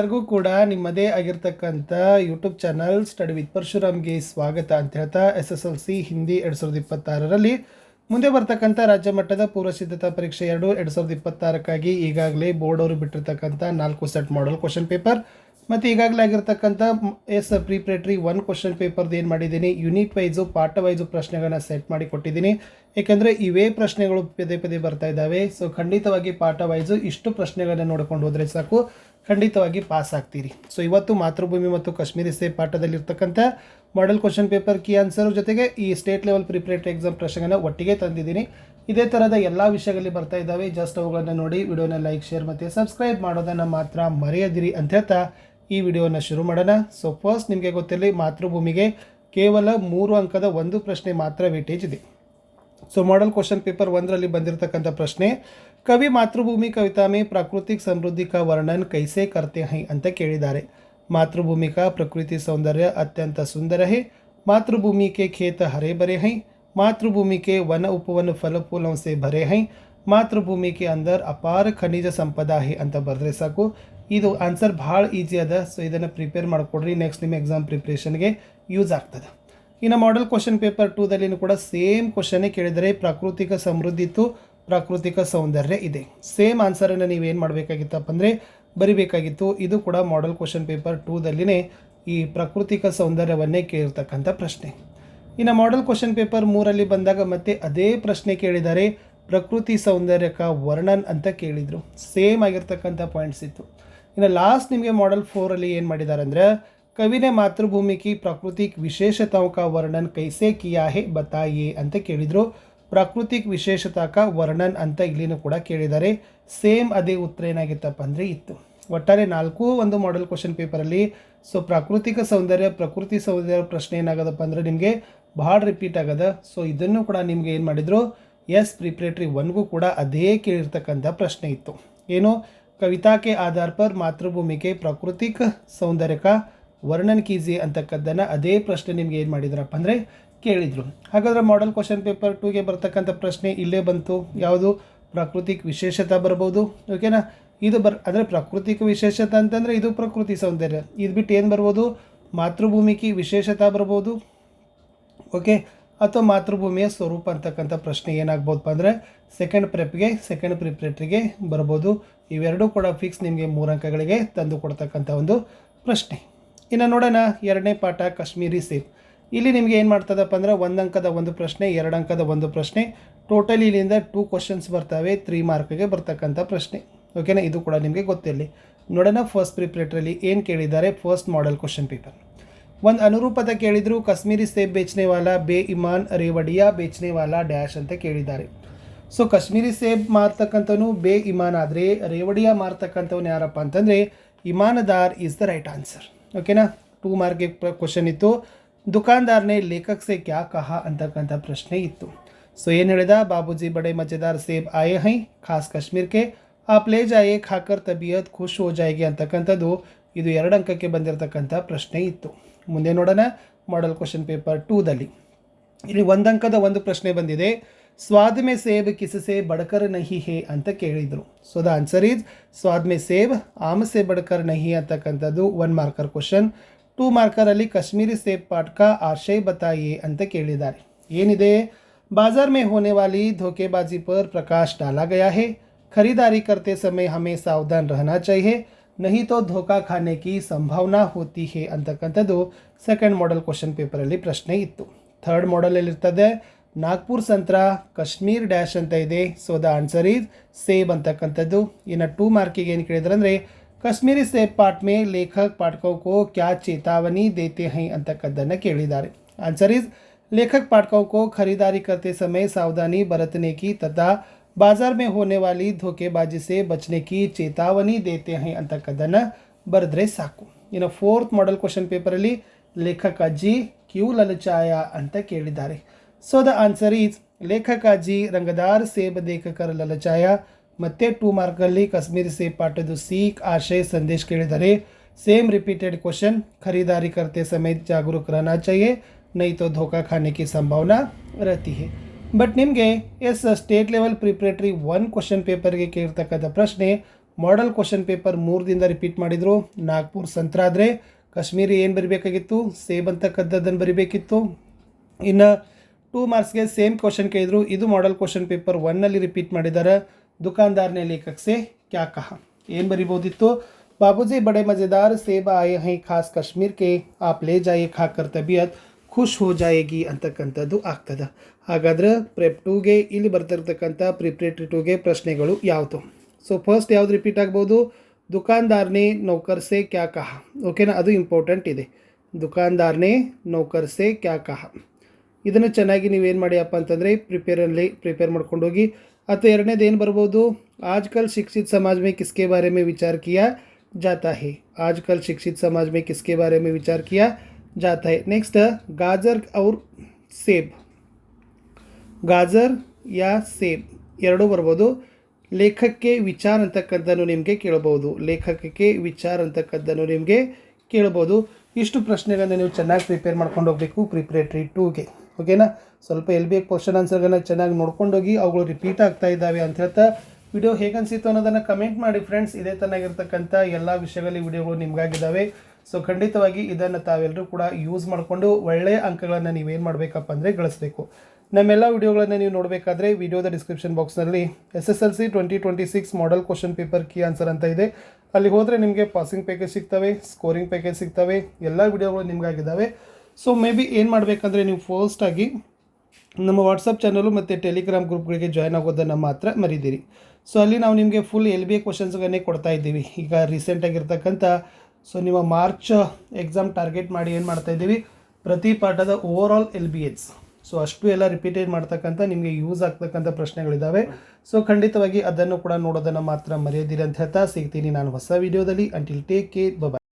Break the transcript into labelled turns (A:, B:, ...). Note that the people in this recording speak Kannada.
A: ಎಲ್ಲರಿಗೂ ಕೂಡ ನಿಮ್ಮದೇ ಆಗಿರ್ತಕ್ಕಂಥ ಯೂಟ್ಯೂಬ್ ಚಾನಲ್ ಸ್ಟಡಿ ವಿತ್ ಪರಶುರಾಮ್ಗೆ ಸ್ವಾಗತ ಅಂತ ಹೇಳ್ತಾ S S L C Hindi ಎರಡು ಸಾವಿರದ ಇಪ್ಪತ್ತಾರರಲ್ಲಿ. ಮುಂದೆ ಬರ್ತಕ್ಕಂಥ ರಾಜ್ಯ ಮಟ್ಟದ ಪೂರ್ವ ಸಿದ್ಧತಾ ಪರೀಕ್ಷೆ ಎರಡು ಎರಡು ಸಾವಿರದ ಇಪ್ಪತ್ತಾರಕ್ಕಾಗಿ ಈಗಾಗಲೇ ಬೋರ್ಡ್ ಅವರು ಬಿಟ್ಟಿರ್ತಕ್ಕಂಥ ನಾಲ್ಕು ಸೆಟ್ ಮಾಡಲ್ ಕ್ವಶನ್ ಪೇಪರ್ ಮತ್ತು ಈಗಾಗಲೇ ಆಗಿರ್ತಕ್ಕಂಥ ಎಸ್ ಪ್ರಿಪ್ರೇಟ್ರಿ ಒನ್ ಕ್ವಶನ್ ಪೇಪರ್ದು ಏನು ಮಾಡಿದ್ದೀನಿ ಯೂನಿಟ್ ವೈಸು ಪಾಠ ವೈಸು ಪ್ರಶ್ನೆಗಳನ್ನ ಸೆಟ್ ಮಾಡಿ ಕೊಟ್ಟಿದ್ದೀನಿ. ಏಕೆಂದರೆ ಇವೇ ಪ್ರಶ್ನೆಗಳು ಪದೇ ಪದೇ ಬರ್ತಾ ಇದ್ದಾವೆ. ಸೊ ಖಂಡಿತವಾಗಿ ಪಾಠ ವೈಸು ಇಷ್ಟು ಪ್ರಶ್ನೆಗಳನ್ನ ನೋಡ್ಕೊಂಡು ಹೋದರೆ ಸಾಕು. ಖಂಡಿತವಾಗಿ ಪಾಸ್ ಆಗ್ತೀರಿ. ಸೊ ಇವತ್ತು ಮಾತೃಭೂಮಿ ಮತ್ತು ಕಾಶ್ಮೀರಿ ಸೇ ಪಾಠದಲ್ಲಿರ್ತಕ್ಕಂಥ model question paper key answer ಜೊತೆಗೆ ಈ ಸ್ಟೇಟ್ ಲೆವೆಲ್ ಪ್ರಿಪ್ರೇಟರಿ ಎಕ್ಸಾಮ್ ಪ್ರಶ್ನೆಗಳನ್ನ ಒಟ್ಟಿಗೆ ತಂದಿದ್ದೀನಿ. ಇದೇ ಥರದ ಎಲ್ಲ ವಿಷಯಗಳಲ್ಲಿ ಬರ್ತಾ ಇದ್ದಾವೆ. ಜಸ್ಟ್ ಅವುಗಳನ್ನು ನೋಡಿ ವಿಡಿಯೋನ ಲೈಕ್ ಶೇರ್ ಮತ್ತು ಸಬ್ಸ್ಕ್ರೈಬ್ ಮಾಡೋದನ್ನು ಮಾತ್ರ ಮರೆಯದಿರಿ ಅಂತ ಹೇಳ್ತಾ ಈ ವಿಡಿಯೋನ ಶುರು ಮಾಡೋಣ. ಸೊ ಫಸ್ಟ್ ನಿಮಗೆ ಗೊತ್ತಿರಲಿ ಮಾತೃಭೂಮಿಗೆ ಕೇವಲ ಮೂರು ಅಂಕದ ಒಂದು ಪ್ರಶ್ನೆ ಮಾತ್ರ ವೇಟೇಜ್ ಇದೆ. ಸೊ ಮಾಡಲ್ ಕ್ವಶನ್ ಪೇಪರ್ ಒಂದರಲ್ಲಿ ಬಂದಿರತಕ್ಕಂಥ ಪ್ರಶ್ನೆ, ಕವಿ ಮಾತೃಭೂಮಿ ಕವಿತಾಮೆ ಪ್ರಾಕೃತಿಕ ಸಮೃದ್ಧಿ ಕ ವರ್ಣನ್ ಕೈಸೆ ಕರ್ತೆ ಹೈ ಅಂತ ಕೇಳಿದ್ದಾರೆ. ಮಾತೃಭೂಮಿ ಕ ಪ್ರಕೃತಿ ಸೌಂದರ್ಯ ಅತ್ಯಂತ ಸುಂದರ ಹೈ ಮಾತೃಭೂಮಿ ಕೆ ಖೇತ ಹರೇ ಬರೆ ಹೈ ಮಾತೃಭೂಮಿ ಕೆ ವನ ಉಪವನ ಫಲಫೂಲಂ ಸೆ ಭರೆ ಹೈ ಮಾತೃಭೂಮಿ ಕೆ ಅಂದರ್ ಅಪಾರ ಖನಿಜ ಸಂಪದ ಹೈ ಅಂತ ಬರೆದ್ರೆ ಸಾಕು. ಇದು ಆನ್ಸರ್ ಭಾಳ ಈಜಿ ಅದ ಸೊ ಇದನ್ನು ಪ್ರಿಪೇರ್ ಮಾಡಿಕೊಡ್ರಿ. ನೆಕ್ಸ್ಟ್ ನಿಮ್ಮ ಎಕ್ಸಾಮ್ ಪ್ರಿಪ್ರೇಷನ್ಗೆ ಯೂಸ್ ಆಗ್ತದೆ. ಇನ್ನು ಮಾಡೆಲ್ ಕ್ವಶನ್ ಪೇಪರ್ ಟೂದಲ್ಲಿನೂ ಕೂಡ ಸೇಮ್ ಕ್ವಶನ್ನೇ ಕೇಳಿದರೆ ಪ್ರಾಕೃತಿಕ ಸಮೃದ್ಧಿ ಇತ್ತು, ಪ್ರಾಕೃತಿಕ ಸೌಂದರ್ಯ ಇದೆ. ಸೇಮ್ ಆನ್ಸರನ್ನು ನೀವೇನು ಮಾಡಬೇಕಾಗಿತ್ತಪ್ಪ ಅಂದರೆ ಬರಿಬೇಕಾಗಿತ್ತು. ಇದು ಕೂಡ ಮಾಡೆಲ್ ಕ್ವಶನ್ ಪೇಪರ್ ಟೂದಲ್ಲಿನೇ ಈ ಪ್ರಾಕೃತಿಕ ಸೌಂದರ್ಯವನ್ನೇ ಕೇಳಿರ್ತಕ್ಕಂಥ ಪ್ರಶ್ನೆ. ಇನ್ನು ಮಾಡೆಲ್ ಕ್ವಶನ್ ಪೇಪರ್ ಮೂರಲ್ಲಿ ಬಂದಾಗ ಮತ್ತೆ ಅದೇ ಪ್ರಶ್ನೆ ಕೇಳಿದ್ದಾರೆ ಪ್ರಕೃತಿ ಸೌಂದರ್ಯಕ ವರ್ಣನ್ ಅಂತ ಕೇಳಿದರು. ಸೇಮ್ ಆಗಿರ್ತಕ್ಕಂಥ ಪಾಯಿಂಟ್ಸ್ ಇತ್ತು. ಇನ್ನು ಲಾಸ್ಟ್ ನಿಮಗೆ ಮಾಡೆಲ್ ಫೋರಲ್ಲಿ ಏನು ಮಾಡಿದ್ದಾರೆ ಅಂದರೆ ಕವಿನೇ ಮಾತೃಭೂಮಿ ಕಿ प्राकृतिक विशेषताओं का ವರ್ಣನ್ ಕೈಸೆ ಕಿಯಾ ಹೇ ಬತಾಯೇ ಅಂತ ಕೇಳಿದರು. ಪ್ರಾಕೃತಿಕ ವಿಶೇಷತಾಕ ವರ್ಣನ್ ಅಂತ ಇಲ್ಲಿನೂ ಕೂಡ ಕೇಳಿದ್ದಾರೆ ಸೇಮ್ ಅದೇ ಉತ್ತರ ಏನಾಗಿತ್ತಪ್ಪ ಅಂದರೆ ಇತ್ತು. ಒಟ್ಟಾರೆ ನಾಲ್ಕು ಒಂದು ಮಾಡೆಲ್ ಕ್ವಶನ್ ಪೇಪರಲ್ಲಿ ಸೊ ಪ್ರಾಕೃತಿಕ ಸೌಂದರ್ಯ, ಪ್ರಕೃತಿ ಸೌಂದರ್ಯ ಪ್ರಶ್ನೆ ಏನಾಗದಪ್ಪ ಅಂದರೆ ನಿಮಗೆ ಭಾಳ ರಿಪೀಟ್ ಆಗದ. ಸೊ ಇದನ್ನು ಕೂಡ ನಿಮಗೆ ಏನು ಮಾಡಿದರು? ಎಸ್ ಪ್ರಿಪ್ರೇಟ್ರಿ ಒನ್ಗೂ ಕೂಡ ಅದೇ ಕೇಳಿರ್ತಕ್ಕಂಥ ಪ್ರಶ್ನೆ ಇತ್ತು. ಏನು? ಕೆ ಆಧಾರ್ ಪರ್ ಮಾತೃಭೂಮಿಕೆ ಪ್ರಾಕೃತಿಕ ಸೌಂದರ್ಯ ಕಾ ವರ್ಣನ್ ಕೀಜಿ ಅಂತಕ್ಕದ್ದನ್ನು ಅದೇ ಪ್ರಶ್ನೆ ನಿಮ್ಗೆ ಏನು ಮಾಡಿದ್ರಪ್ಪ ಅಂದರೆ ಕೇಳಿದರು. ಹಾಗಾದರೆ ಮಾಡೆಲ್ ಕ್ವಶನ್ ಪೇಪರ್ ಟೂಗೆ ಬರ್ತಕ್ಕಂಥ ಪ್ರಶ್ನೆ ಇಲ್ಲೇ ಬಂತು. ಯಾವುದು? ಪ್ರಾಕೃತಿಕ ವಿಶೇಷತೆ ಬರ್ಬೋದು. ಓಕೆನಾ ಇದು ಬರ್ ಅಂದರೆ ಪ್ರಾಕೃತಿಕ ವಿಶೇಷತೆ ಅಂತಂದರೆ ಇದು ಪ್ರಕೃತಿ ಸೌಂದರ್ಯ. ಇದು ಬಿಟ್ಟು ಏನು ಬರ್ಬೋದು? ಮಾತೃಭೂಮಿಕಿ ವಿಶೇಷತೆ ಬರ್ಬೋದು. ಓಕೆ ಅಥವಾ ಮಾತೃಭೂಮಿಯ ಸ್ವರೂಪ ಅಂತಕ್ಕಂಥ ಪ್ರಶ್ನೆ ಏನಾಗ್ಬೋದಪ್ಪ ಅಂದರೆ ಸೆಕೆಂಡ್ ಪ್ರೆಪ್ಗೆ ಸೆಕೆಂಡ್ ಪ್ರಿಪ್ರೇಟ್ರಿಗೆ ಬರ್ಬೋದು. ಇವೆರಡೂ ಕೂಡ ಫಿಕ್ಸ್ ನಿಮಗೆ ಮೂರು ಅಂಕಗಳಿಗೆ ತಂದು ಕೊಡ್ತಕ್ಕಂಥ ಒಂದು ಪ್ರಶ್ನೆ. ಇನ್ನು ನೋಡೋಣ, ಎರಡನೇ ಪಾಠ ಕಾಶ್ಮೀರಿ ಸೇಬ್. ಇಲ್ಲಿ ನಿಮಗೆ ಏನು ಮಾಡ್ತದಪ್ಪ ಅಂದರೆ ಒಂದು ಅಂಕದ ಒಂದು ಪ್ರಶ್ನೆ, ಎರಡು ಅಂಕದ ಒಂದು ಪ್ರಶ್ನೆ. ಟೋಟಲಿ ಇಲ್ಲಿಂದ ಟೂ ಕ್ವಶನ್ಸ್ ಬರ್ತವೆ ತ್ರೀ ಮಾರ್ಕ್ಗೆ ಬರ್ತಕ್ಕಂಥ ಪ್ರಶ್ನೆ. ಓಕೆನಾ ಇದು ಕೂಡ ನಿಮಗೆ ಗೊತ್ತಿರಲಿ. ನೋಡೋಣ ಫಸ್ಟ್ ಪ್ರಿಪ್ರೇಟ್ರಲ್ಲಿ ಏನು ಕೇಳಿದ್ದಾರೆ ಫಸ್ಟ್ ಮಾಡೆಲ್ ಕ್ವಶನ್ ಪೇಪರ್ ಒಂದು ಅನುರೂಪದ ಕೇಳಿದ್ರು, ಕಾಶ್ಮೀರಿ ಸೇಬ್ ಬೇಚನೆ ವಾಲ ಬೇ ಇಮಾನ್ ರೇವಡಿಯಾ ಬೇಚನೆ ವಾಲ ಡ್ಯಾಶ್ ಅಂತ ಕೇಳಿದ್ದಾರೆ. ಸೊ ಕಾಶ್ಮೀರಿ ಸೇಬ್ ಮಾರ್ತಕ್ಕಂಥವನು ಬೇ ಇಮಾನ್ ಆದರೆ, ರೇವಡಿಯಾ ಮಾರ್ತಕ್ಕಂಥವ್ನು ಯಾರಪ್ಪ ಅಂತಂದರೆ, ಇಮಾನದಾರ್ ಇಸ್ ದ ರೈಟ್ ಆನ್ಸರ್ ಓಕೆನಾ? ಟೂ ಮಾರ್ಕ್ಗೆ ಕ್ವಶನ್ ಇತ್ತು. ದುಕಾನ್ದಾರ್ನೇ ಲೇಖಕ್ ಸೇ ಕ್ಯಾ ಕಹಾ ಅಂತಕ್ಕಂಥ ಪ್ರಶ್ನೆ ಇತ್ತು. ಸೊ ಏನು ಹೇಳಿದ? ಬಾಬೂಜಿ ಬಡೆ ಮಜೆದಾರ್ ಸೇಬ್ ಆಯೆ ಹೈ, ಖಾಸ್ ಕಾಶ್ಮೀರ್ಗೆ ಆ ಪ್ಲೇ ಜಾಯೆ ಖಾಕರ್ ತಬಿಯತ್ ಖುಷ್ ಹೋ ಜಾಯಿಗೆ ಅಂತಕ್ಕಂಥದ್ದು ಇದು ಎರಡು ಅಂಕಕ್ಕೆ ಬಂದಿರತಕ್ಕಂಥ ಪ್ರಶ್ನೆ ಇತ್ತು. ಮುಂದೆ ನೋಡೋಣ. ಮಾಡೆಲ್ ಕ್ವಶನ್ ಪೇಪರ್ ಟೂದಲ್ಲಿ ಇಲ್ಲಿ ಒಂದು ಅಂಕದ ಒಂದು ಪ್ರಶ್ನೆ ಬಂದಿದೆ. ಸ್ವಾದ್ ಮೇ ಸೇಬ್ ಕಿಸಸೆ ಬಡಕರ್ ನಹಿ ಹೇ ಅಂತ ಕೇಳಿದರು so the answer is ಸ್ವಾದ್ May ಸೇಬ್ ಆಮ್ ಸೆ ಬಡಕರ್ ನಹಿ ಅಂತಕ್ಕಂಥದ್ದು ಒನ್ ಮಾರ್ಕರ್ ಕ್ವಶನ್ ಟೂ ಮಾರ್ಕರಲ್ಲಿ ಕಾಶ್ಮೀರಿ ಸೇಬ್ ಪಾಠ ಕಾ ಆಶಯ ಬತಾಯೇ ಅಂತ ಕೇಳಿದ್ದಾರೆ ಏನಿದೆ बाजार में होने वाली धोखेबाजी पर प्रकाश डाला गया है खरीदारी करते समय हमें सावधान रहना चाहिए नहीं तो धोखा खाने की ಸಂಭಾವನಾ ಹೋತಿ ಹೇ ಅಂತಕ್ಕಂಥದ್ದು ಸೆಕೆಂಡ್ ಮಾಡೆಲ್ ಕ್ವಶನ್ ಪೇಪರಲ್ಲಿ ಪ್ರಶ್ನೆ ಇತ್ತು ಥರ್ಡ್ ಮಾಡೆಲಲ್ಲಿ ಇರ್ತದೆ ನಾಗ್ಪುರ್ ಸಂತ್ರ ಕಾಶ್ಮೀರ್ ಡ್ಯಾಶ್ ಅಂತ ಇದೆ ಸೊ ದ ಆನ್ಸರ್ ಈಸ್ ಸೇಬ್ ಅಂತಕ್ಕಂಥದ್ದು ಇನ್ನು ಟೂ ಮಾರ್ಕಿಗೆ ಏನು ಕೇಳಿದ್ರೆ ಅಂದರೆ ಕಾಶ್ಮೀರಿ ಸೇಬ್ ಪಾಠ ಮೇ ಲೇಖಕ್ ಪಾಠಕೋ ಕೋ ಕ್ಯಾ ಚೇತಾವನಿ ದೇತೆ ಹೈ ಅಂತಕ್ಕದ್ದನ್ನು ಕೇಳಿದ್ದಾರೆ ಆನ್ಸರ್ ಈಸ್ लेखक पाठकों को खरीदारी करते समय सावधानी बरतने की तथा बाजार में होने वाली धोखेबाजी से बचने की चेतावनी देते हैं ಅಂತಕ್ಕದ್ದನ್ನು ಬರೆದ್ರೆ ಸಾಕು ಇನ್ನು ಫೋರ್ತ್ ಮಾಡೆಲ್ ಕ್ವಶನ್ ಪೇಪರಲ್ಲಿ ಲೇಖಕ ಅಜ್ಜಿ ಕ್ಯೂ ಲಲಚಾಯ ಅಂತ ಕೇಳಿದ್ದಾರೆ So the answer ಲೇಖಕ ಲೇಖಕಾಜಿ ರಂಗದಾರ್ ಸೇಬ್ ಲೇಖಕರ ಲಲಚಾಯ. ಮತ್ತೆ ಟೂ ಮಾರ್ಕಲ್ಲಿ ಕಾಶ್ಮೀರಿ ಸೇಬ್ ಪಾಠದ್ದು ಸೀಕ್ ಆಶಯ ಸಂದೇಶ್ ಕೇಳಿದರೆ ಸೇಮ್ ರಿಪೀಟೆಡ್ ಕ್ವಶನ್ ಖರೀದಾರಿ ಕರ್ತೆ ಸಮಯ ಜಾಗರೂಕ ರಹನಾ ಚಾಹಿಯೆ ನೈ ತೋ ಧೋಕಾ ಖಾನೆ ಸಂಭಾವನಾ ರಹತಿ ಹೇ ಬಟ್ ನಿಮಗೆ S state level preparatory one question ಪೇಪರ್ಗೆ ಕೇಳ್ತಕ್ಕಂಥ ಪ್ರಶ್ನೆ ಮಾಡಲ್ ಕ್ವಶನ್ ಪೇಪರ್ ಮೂರರಿಂದ ರಿಪೀಟ್ ಮಾಡಿದರು, ನಾಗ್ಪುರ್ ಸಂತ್ರ ಆದರೆ ಕಾಶ್ಮೀರಿ ಏನು ಬರಿಬೇಕಾಗಿತ್ತು, ಸೇಬ್ ಅಂತಕ್ಕಂಥದ್ದನ್ನು ಬರಿಬೇಕಿತ್ತು. ಇನ್ನು ಟೂ ಮಾರ್ಕ್ಸ್ಗೆ ಸೇಮ್ ಕ್ವಶನ್ ಕೇಳಿದ್ರು. ಇದು ಮಾಡೆಲ್ ಕ್ವಶನ್ ಪೇಪರ್ ಒನ್ನಲ್ಲಿ ರಿಪೀಟ್ ಮಾಡಿದ್ದಾರೆ. ದುಕಾನ್ದಾರ್ನೇ ಲೇಖಕ್ ಸೆ ಕ್ಯಾ ಕಹ? ಏನು ಬರಿಬೋದಿತ್ತು? ಬಾಬೂಜಿ ಬಡೆ ಮಜೆದಾರ್, ಸೇಬ ಆಯೆ ಹೈ, ಖಾಸ್ ಕಾಶ್ಮೀರ್ ಕೆ ಆಪ್ ಲೇ ಜಾಯೆ ಖಾಕರ್ ತಬಿಯತ್, ಖುಷ್ ಹೋ ಜಾಯೇಗಿ ಅಂತಕ್ಕಂಥದ್ದು ಆಗ್ತದೆ. ಹಾಗಾದ್ರೆ ಪ್ರೆಪ್ ಟೂಗೆ ಇಲ್ಲಿ ಬರ್ತಿರ್ತಕ್ಕಂಥ ಪ್ರಿಪ್ರೇಟ್ರಿ ಟೂಗೆ ಪ್ರಶ್ನೆಗಳು ಯಾವುದು? ಸೊ ಫಸ್ಟ್ ಯಾವ್ದು ರಿಪೀಟ್ ಆಗ್ಬೋದು? ದುಕಾನ್ದಾರ್ನೇ ನೌಕರ್ ಸೆ ಕ್ಯಾ ಕಹ? ಓಕೆನಾ ಅದು ಇಂಪಾರ್ಟೆಂಟ್ ಇದೆ. ದುಕಾನ್ದಾರ್ನೇ ನೌಕರ್ ಸೆ ಕ್ಯಾ ಕಹ? ಇದನ್ನು ಚೆನ್ನಾಗಿ ನೀವೇನು ಮಾಡಿಯಪ್ಪ ಅಂತಂದರೆ ಪ್ರಿಪೇರಲ್ಲಿ ಪ್ರಿಪೇರ್ ಮಾಡ್ಕೊಂಡು ಹೋಗಿ. ಅಥವಾ ಎರಡನೇದು ಏನು ಬರ್ಬೋದು? ಆಜ್ಕಲ್ ಶಿಕ್ಷಿತ ಸಮಾಜ ಮೇ ಕಿಸ್ಕೆ ಬಾರೆ ಮೇ ವಿಚಾರ ಕಿಯಾ ಜಾತಾ ಹೇ. ಆಜ್ಕಲ್ ಶಿಕ್ಷಿತ ಸಮಾಜ ಮೇ ಕಿಸ್ಕೆ ಬಾರೆ ಮೇ ವಿಚಾರ ಕಿಯಾ ಜಾತಾ ಹೇ. ನೆಕ್ಸ್ಟ್ ಗಾಜರ್ ಅವ್ರ ಸೇಬ್. ಗಾಜರ್ ಯಾ ಸೇಬ್? ಎರಡೂ ಬರ್ಬೋದು. ಲೇಖಕ್ಕೆ ವಿಚಾರ ಅಂತಕ್ಕಂಥದ್ದನ್ನು ನಿಮಗೆ ಕೇಳ್ಬೋದು. ಲೇಖಕಕ್ಕೆ ವಿಚಾರ ಅಂತಕ್ಕಂಥದ್ದನ್ನು ನಿಮಗೆ ಕೇಳ್ಬೋದು. ಇಷ್ಟು ಪ್ರಶ್ನೆಗಳನ್ನು ನೀವು ಚೆನ್ನಾಗಿ ಪ್ರಿಪೇರ್ ಮಾಡ್ಕೊಂಡು ಹೋಗಬೇಕು. ಪ್ರಿಪ್ರೇಟ್ರಿ ಟೂಗೆ ಓಕೆನಾ? ಸ್ವಲ್ಪ ಎಲ್ ಬಿ ಕ್ವಶನ್ ಆನ್ಸರ್ಗಳನ್ನ ಚೆನ್ನಾಗಿ ನೋಡ್ಕೊಂಡೋಗಿ ಅವುಗಳು ರಿಪೀಟ್ ಆಗ್ತಾ ಇದ್ದಾವೆ ಅಂತ ಹೇಳ್ತಾ ವಿಡಿಯೋ ಹೇಗೆ ಅನಿಸಿತ್ತು ಅನ್ನೋದನ್ನು ಕಮೆಂಟ್ ಮಾಡಿ ಫ್ರೆಂಡ್ಸ್ ಇದೇ ತನ್ನಾಗಿರ್ತಕ್ಕಂಥ ಎಲ್ಲ ವಿಷಯಗಳಲ್ಲಿ ವಿಡಿಯೋಗಳು ನಿಮಗಾಗಿದ್ದಾವೆ. ಸೊ ಖಂಡಿತವಾಗಿ ಇದನ್ನು ತಾವೆಲ್ಲರೂ ಕೂಡ ಯೂಸ್ ಮಾಡಿಕೊಂಡು ಒಳ್ಳೆಯ ಅಂಕಗಳನ್ನು ನೀವೇನು ಮಾಡಬೇಕಪ್ಪ ಅಂದರೆ ಗಳಿಸಬೇಕು. ನಮ್ಮೆಲ್ಲ ವಿಡಿಯೋಗಳನ್ನು ನೀವು ನೋಡಬೇಕಾದ್ರೆ ವಿಡಿಯೋದ ಡಿಸ್ಕ್ರಿಪ್ಷನ್ ಬಾಕ್ಸ್ನಲ್ಲಿ S S L C twenty twenty six model question paper key answer ಅಂತ ಇದೆ. ಅಲ್ಲಿ ಹೋದರೆ ನಿಮಗೆ ಪಾಸಿಂಗ್ ಪ್ಯಾಕೇಜ್ ಸಿಗ್ತವೆ ಸ್ಕೋರಿಂಗ್ ಪ್ಯಾಕೇಜ್ ಸಿಗ್ತವೆ, ಎಲ್ಲ ವಿಡಿಯೋಗಳು ನಿಮಗಾಗಿದ್ದಾವೆ. ಸೊ ಮೇ ಬಿ ಏನು ಮಾಡಬೇಕಂದ್ರೆ ನೀವು ಫಸ್ಟಾಗಿ ನಮ್ಮ ವಾಟ್ಸಪ್ ಚಾನಲು ಮತ್ತು ಟೆಲಿಗ್ರಾಮ್ ಗ್ರೂಪ್ಗಳಿಗೆ ಜಾಯ್ನ್ ಆಗೋದನ್ನು ಮಾತ್ರ ಮರಿದಿರಿ. ಸೊ ಅಲ್ಲಿ ನಾವು ನಿಮಗೆ ಫುಲ್ ಎಲ್ ಬಿ ಎ ಕ್ವಶನ್ಸ್ಗಳನ್ನೇ ಕೊಡ್ತಾ ಇದ್ದೀವಿ. ಈಗ ರೀಸೆಂಟಾಗಿರ್ತಕ್ಕಂಥ ಸೊ ನಿಮ್ಮ ಮಾರ್ಚ್ ಎಕ್ಸಾಮ್ ಟಾರ್ಗೆಟ್ ಮಾಡಿ ಏನು ಮಾಡ್ತಾ ಇದ್ದೀವಿ? ಪ್ರತಿ ಪಾಠದ over all L B H so ಅಷ್ಟು ಎಲ್ಲ ರಿಪೀಟೆಡ್ ಮಾಡ್ತಕ್ಕಂಥ, ನಿಮಗೆ ಯೂಸ್ ಆಗ್ತಕ್ಕಂಥ ಪ್ರಶ್ನೆಗಳಿದ್ದಾವೆ ಸೊ ಖಂಡಿತವಾಗಿ ಅದನ್ನು ಕೂಡ ನೋಡೋದನ್ನು ಮಾತ್ರ ಮರೆಯದಿರಿ ಅಂತ ಹೇಳ್ತಾ ಸಿಗ್ತೀನಿ ನಾನು ಹೊಸ ವೀಡಿಯೋದಲ್ಲಿ ಅಂಟಿಲ್ ಟೇಕ್ ಕೇರ್ ಬಬಾಯ್